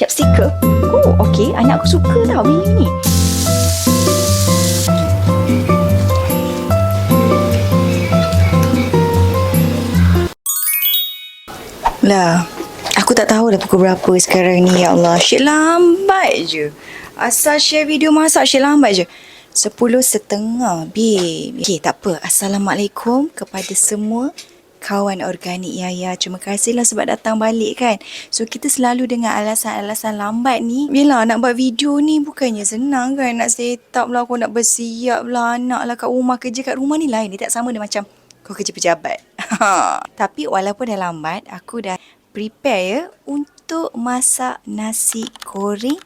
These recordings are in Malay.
Capsicum? Oh, okey. Anak aku suka tau menu ni. Lah, aku tak tahu dah pukul berapa sekarang ni. Ya Allah, Syed lambat je. Asal share video masak, Syed lambat je. Sepuluh setengah, babe. Okay, tak apa. Assalamualaikum kepada semua kawan organik Yaya. Terima kasihlah sebab datang balik kan. So, kita selalu dengan alasan-alasan lambat ni. Yelah, nak buat video ni bukannya senang kan. Nak set up lah, aku nak bersiap lah anak lah kat rumah. Kerja kat rumah ni lain. Dia tak sama dia macam kau kerja pejabat. Tapi walaupun dah lambat, aku dah prepare ya untuk masak nasi goreng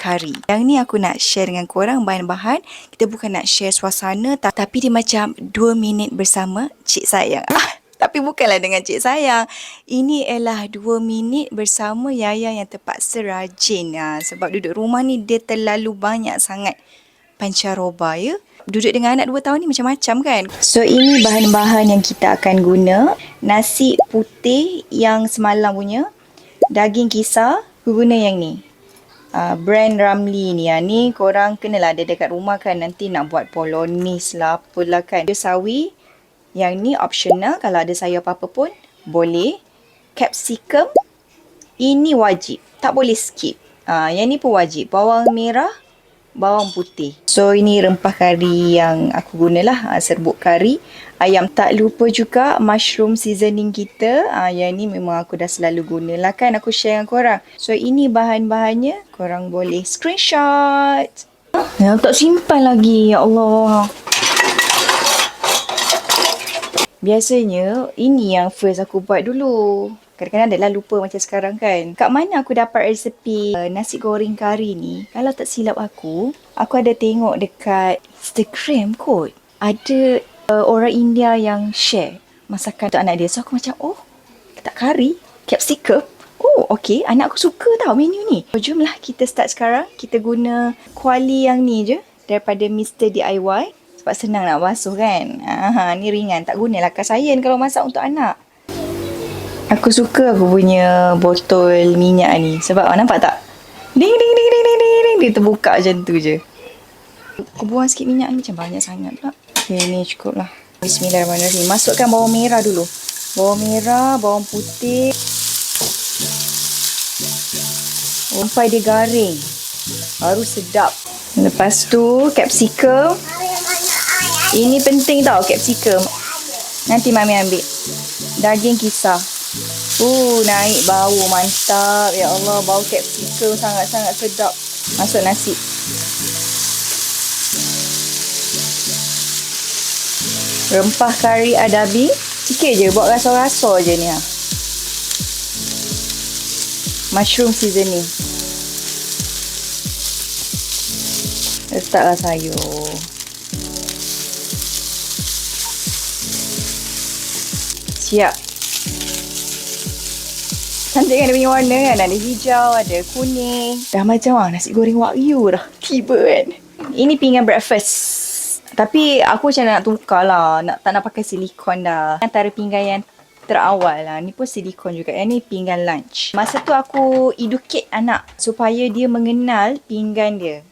kari. Yang ni aku nak share dengan korang bahan-bahan. Kita bukan nak share suasana ta- tapi dia macam 2 minit bersama cik sayang. Tapi bukanlah dengan cik sayang. Ini ialah 2 minit bersama Yaya yang terpaksa rajin. Ha, sebab duduk rumah ni dia terlalu banyak sangat pancaroba ya. Duduk dengan anak 2 tahun ni macam-macam kan. So ini bahan-bahan yang kita akan guna. Nasi putih yang semalam punya. Daging kisar. Aku guna yang ni. Uh, brand Ramly ni. Ha. Ni korang kenalah ada dekat rumah kan. Nanti nak buat polonis lah apalah kan. Dia sawi. Yang ni optional. Kalau ada sayur apa-apa pun boleh. Capsicum. Ini wajib. Tak boleh skip. Uh, yang ni pun wajib. Bawang merah bawang putih. So ini rempah kari yang aku gunalah, uh, serbuk kari. Ayam tak lupa juga mushroom seasoning kita. Uh, yang ni memang aku dah selalu gunalah kan aku share dengan korang. So ini bahan-bahannya, korang boleh screenshot. Ya, tak simpan lagi, ya Allah. Biasanya ini yang first aku buat dulu. Kadang-kadang adalah lupa macam sekarang kan. Kat mana aku dapat resepi uh, nasi goreng kari ni? Kalau tak silap aku, aku ada tengok dekat Instagram kot. Ada uh, orang India yang share masakan untuk anak dia. So aku macam, oh, tak kari, capsicum. Oh, okay. Anak aku suka tau menu ni. So, jomlah kita start sekarang. Kita guna kuali yang ni je daripada Mr. DIY. Sebab senang nak basuh kan. Aha, ni ringan. Tak gunalah kasayen kalau masak untuk anak. Aku suka aku punya botol minyak ni. Sebab nampak tak? Ding ding ding ding ding ding ding. Dia terbuka macam tu je. Aku buang sikit minyak ni macam banyak sangat pula. Okay, ni cukup lah. Bismillahirrahmanirrahim. Masukkan bawang merah dulu. Bawang merah, bawang putih. Sampai dia garing. Baru sedap. Lepas tu, capsicum. Ini penting tau, capsicum. Nanti Mami ambil. Daging kisar. Uh, naik bau mantap. Ya Allah, bau capsicum sangat-sangat sedap. Masuk nasi. Rempah kari adabi. Sikit je, buat rasa-rasa je ni. Ha. Mushroom seasoning. Letaklah sayur. Siap. Cantik kan dia punya warna kan. Ada hijau, ada kuning. Dah macam ah, nasi goreng wagyu dah. Tiba kan. Ini pinggan breakfast. Tapi aku macam nak tukar lah. Nak, tak nak pakai silikon dah. Antara pinggan yang terawal lah. Ni pun silikon juga. Yang ni pinggan lunch. Masa tu aku educate anak supaya dia mengenal pinggan dia.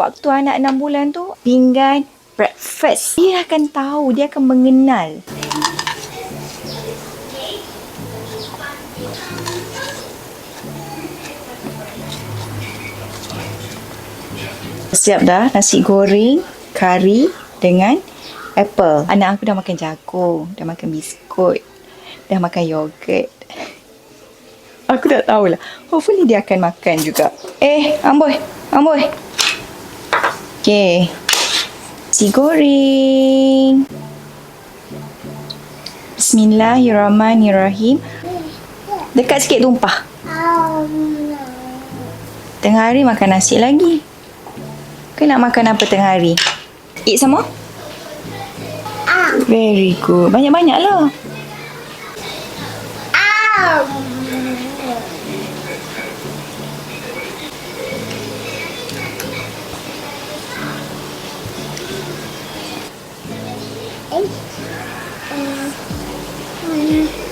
Waktu anak 6 bulan tu, pinggan breakfast. Dia akan tahu, dia akan mengenal. Siap dah nasi goreng, kari dengan apple. Anak aku dah makan jagung, dah makan biskut, dah makan yogurt. Aku tak tahulah. Hopefully dia akan makan juga. Eh, amboi, amboi. Okay. Nasi goreng. Bismillahirrahmanirrahim. Dekat sikit tumpah. Tengah hari makan nasi lagi. Kau nak makan apa tengah hari? Eat sama? Very good. Banyak-banyaklah. Mm-hmm.